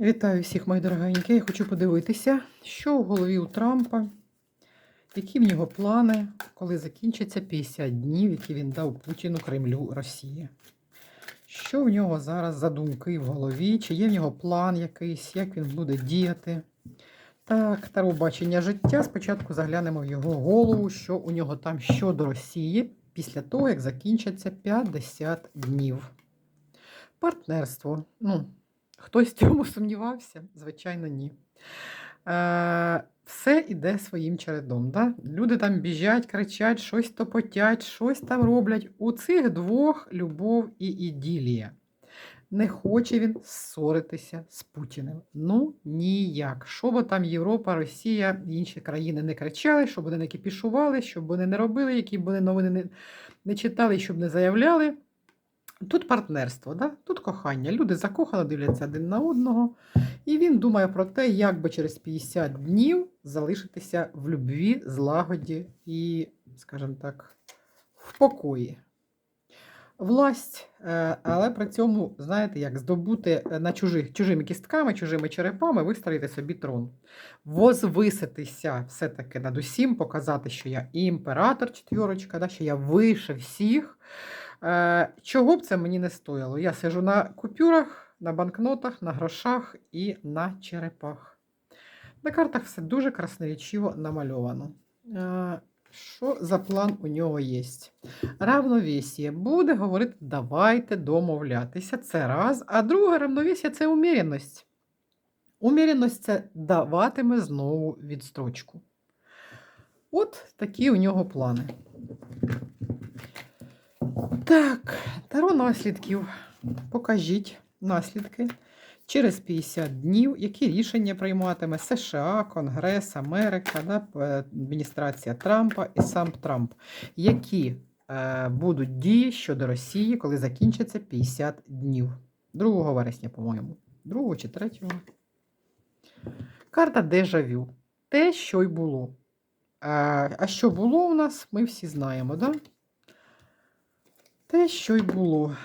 Вітаю всіх, мої дорогенькі. Я хочу подивитися, що в голові у Трампа, які в нього плани, коли закінчиться 50 днів, які він дав Путіну, Кремлю, Росії. Що в нього зараз за думки в голові? Чи є в нього план якийсь, як він буде діяти? Так, таро бачення життя. Спочатку заглянемо в його голову, що у нього там щодо Росії після того, як закінчаться 50 днів. Партнерство. Ну, Хтось в цьому сумнівався? Звичайно, ні. Е, все іде своїм чередом. Да? Люди там біжать, кричать, щось топотять, щось там роблять. У цих двох любов і іділія. Не хоче він ссоритися з Путіним. Ну, ніяк. Що би там Європа, Росія інші країни не кричали, щоб вони не кипішували, щоб вони не робили, які б вони новини не, не читали, щоб не заявляли. Тут партнерство, да? тут кохання. Люди закохано дивляться один на одного, і він думає про те, як би через 50 днів залишитися в любві, злагоді і, скажімо так, в покої. Власть, е, але при цьому, знаєте, як здобути е, на чужих, чужими кістками, чужими черепами, вистроїти собі трон. Возвиситися все-таки над усім, показати, що я імператор, четвірочка, да, що я вище всіх. Е, Чого б це мені не стояло? Я сижу на купюрах, на банкнотах, на грошах і на черепах. На картах все дуже красноречиво намальовано. Е, Що за план у нього є? Равновесіє. Буде говорити, давайте домовлятися. Це раз. А друге равновесія це уміряність. Уміряність це даватиме знову відстрочку. От такі у нього плани. Так, таро наслідків. Покажіть наслідки через 50 днів, які рішення прийматиме США, Конгрес, Америка, адміністрація Трампа і сам Трамп. Які е, будуть дії щодо Росії, коли закінчиться 50 днів? 2 вересня, по-моєму. 2 чи 3. Карта дежавю. Те, що й було. Е, а що було у нас, ми всі знаємо, так? Да? Те, що й було.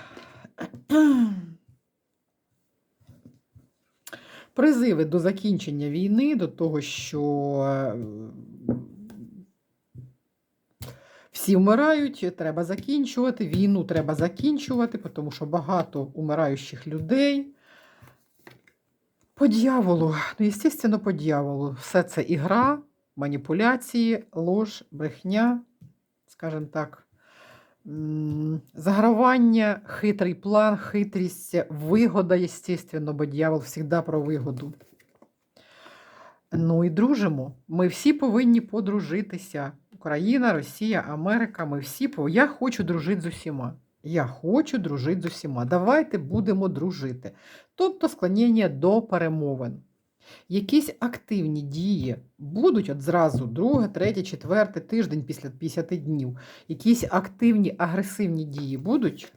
Призиви до закінчення війни, до того, що е, всі вмирають, треба закінчувати, війну треба закінчувати, тому що багато умираючих людей. По дьяволу, ну, звісно, по дьяволу. Все це ігра, маніпуляції, лож, брехня, скажімо так. Загравання, хитрий план, хитрість, вигода, естественно, бо дьявол завжди про вигоду. Ну і дружимо. Ми всі повинні подружитися. Україна, Росія, Америка. Ми всі Я хочу дружити з усіма. Я хочу дружити з усіма. Давайте будемо дружити. Тобто склонення до перемовин. Якісь активні дії будуть от зразу, друге, третє, четверте тиждень після 50 днів. Якісь активні, агресивні дії будуть?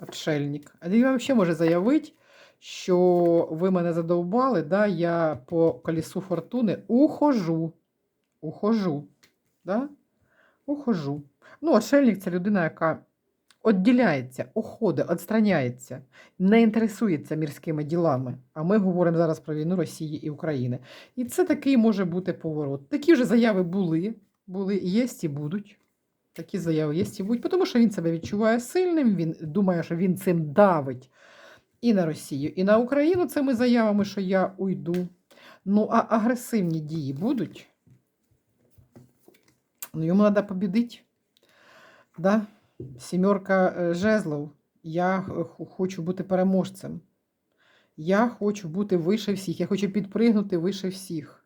Отшельник. А він взагалі може заявити, що ви мене задовбали, да, я по колісу фортуни ухожу. Ухожу. Да? Ухожу. Ну, отшельник це людина, яка відділяється, уходить, відстраняється, не інтересується мірськими ділами. А ми говоримо зараз про війну Росії і України. І це такий може бути поворот. Такі вже заяви були, були, є і будуть. Такі заяви є і будуть, тому що він себе відчуває сильним, він думає, що він цим давить і на Росію, і на Україну цими заявами, що я уйду. Ну, а агресивні дії будуть. Ну, йому треба побідити. Да? Сімерка е, жезлов. Я х- хочу бути переможцем. Я хочу бути вище всіх. Я хочу підпригнути вище всіх.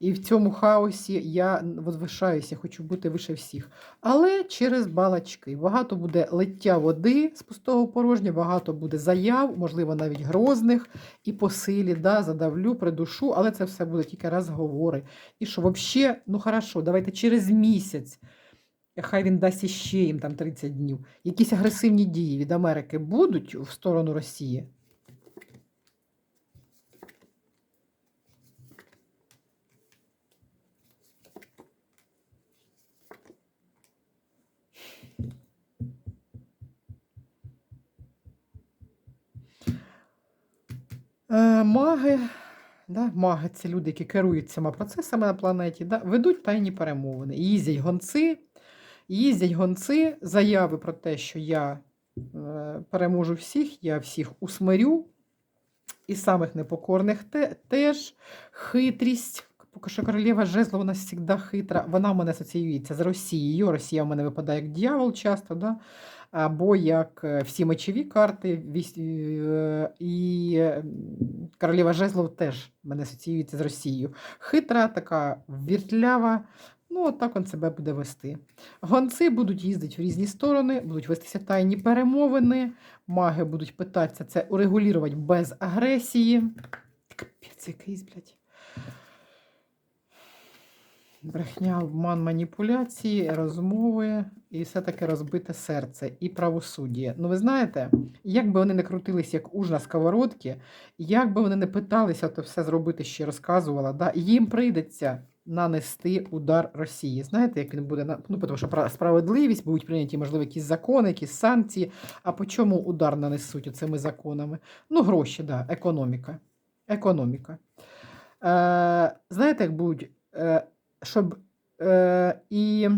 І в цьому хаосі я возвишаюся, хочу бути вище всіх. Але через балачки. Багато буде лиття води з пустого порожня, багато буде заяв, можливо, навіть грозних, і по силі, да, задавлю, придушу, але це все буде тільки розговори. І що взагалі, ну хорошо, давайте через місяць. Хай він дасть іще їм там 30 днів. Якісь агресивні дії від Америки будуть в сторону Росії? Е, маги, да, маги це люди, які керують цими процесами на планеті, да, ведуть тайні перемовини. Їздять гонці, їздять гонці, заяви про те, що я е, переможу всіх, я всіх усмирю. І самих непокорних теж хитрість. Поки що королева жезла нас завжди хитра. Вона в мене асоціюється з Росією. Росія в мене випадає як дьявол часто, да? або як е, всі мечові карти. е, І королева жезлов теж в мене асоціюється з Росією. Хитра, така віртлява. Ну, от так він себе буде вести. Гонці будуть їздити в різні сторони, будуть вестися тайні перемовини. Маги будуть питатися це урегулювати без агресії. Капець якийсь, блядь. Брехня, обман, маніпуляції, розмови і все-таки розбите серце і правосуддя. Ну, ви знаєте, як би вони не крутились, як уж на сковородці, як би вони не питалися то все зробити, я розказувала, да, їм прийдеться нанести удар Росії. Знаєте, як він буде ну, тому що пра- справедливість, будуть прийняті, можливо, якісь закони, якісь санкції. А по чому удар нанесуть цими законами? Ну, гроші, да, економіка. Економіка. Е, знаєте, як будуть, е, щоб е, і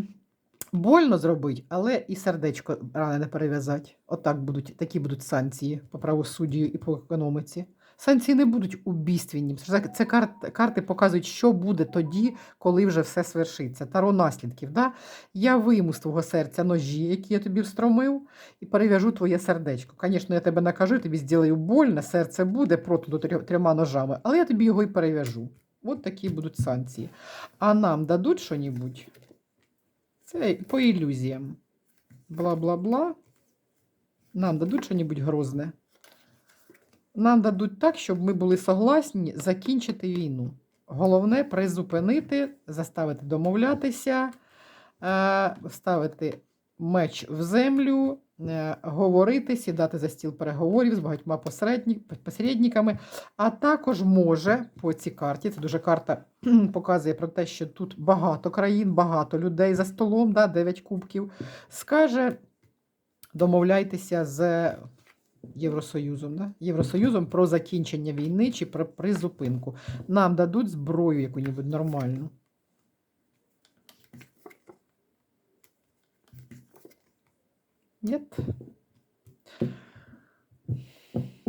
больно зробити, але і сердечко рано не перев'язати. Отак будуть, такі будуть санкції по правосуддю і по економіці. Санкції не будуть убійственні. Це, це карт, карти показують, що буде тоді, коли вже все свершиться. Таро наслідків. Да? Я вийму з твого серця ножі, які я тобі встромив, і перев'яжу твоє сердечко. Звісно, я тебе накажу, тобі зроблю больно, серце буде трьо- трьома ножами, але я тобі його і перев'яжу. От такі будуть санкції. А нам дадуть що-небудь? Це по ілюзіям. Бла-бла-бла. Нам дадуть що-небудь грозне. Нам дадуть так, щоб ми були согласні закінчити війну. Головне призупинити, заставити домовлятися, е, ставити меч в землю, е, говорити, сідати за стіл переговорів з багатьма посередниками. А також може по цій карті, це дуже карта показує про те, що тут багато країн, багато людей за столом, да, 9 кубків, скаже, домовляйтеся з Євросоюзом, да? Євросоюзом про закінчення війни чи про призупинку. Нам дадуть зброю яку-небудь нормальну. Ні.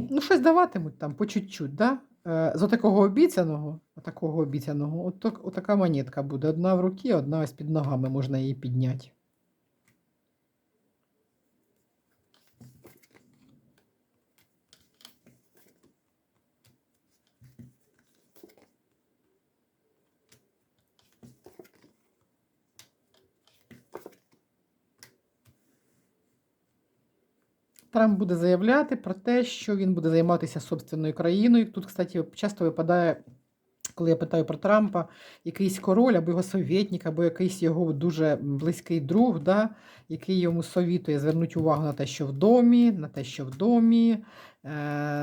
Ну, щось даватимуть там по чуть-чуть, да? Е, З отакого обіцяного, отакого обіцяного, от, так- отака монетка буде. Одна в руці, одна ось під ногами можна її підняти. Трамп буде заявляти про те, що він буде займатися собственною країною. Тут, кстати, часто випадає, коли я питаю про Трампа, якийсь король або його совєтник, або якийсь його дуже близький друг, да, який йому совітує звернути увагу на те, що в домі, на те, що в домі, е,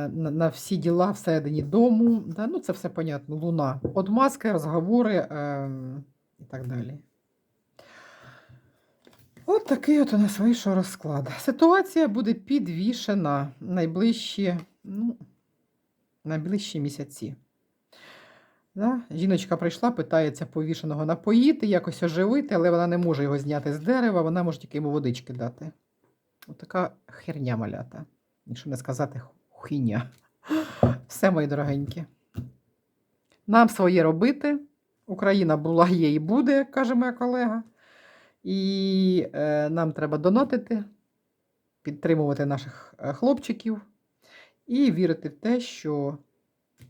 на, всі діла всередині дому. Да, ну, це все понятно, луна. Отмазки, розговори е, і так далі. От такий от у нас вийшов розклад. Ситуація буде підвішена найближчі, ну, найближчі місяці. Да? Жіночка прийшла, питається повішеного напоїти, якось оживити, але вона не може його зняти з дерева, вона може тільки йому водички дати. Отака херня малята. Якщо не сказати хуйня. Все, мої дорогенькі. Нам своє робити. Україна була, є і буде, як каже моя колега. І е, нам треба донатити, підтримувати наших е, хлопчиків і вірити в те, що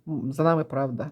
за нами правда.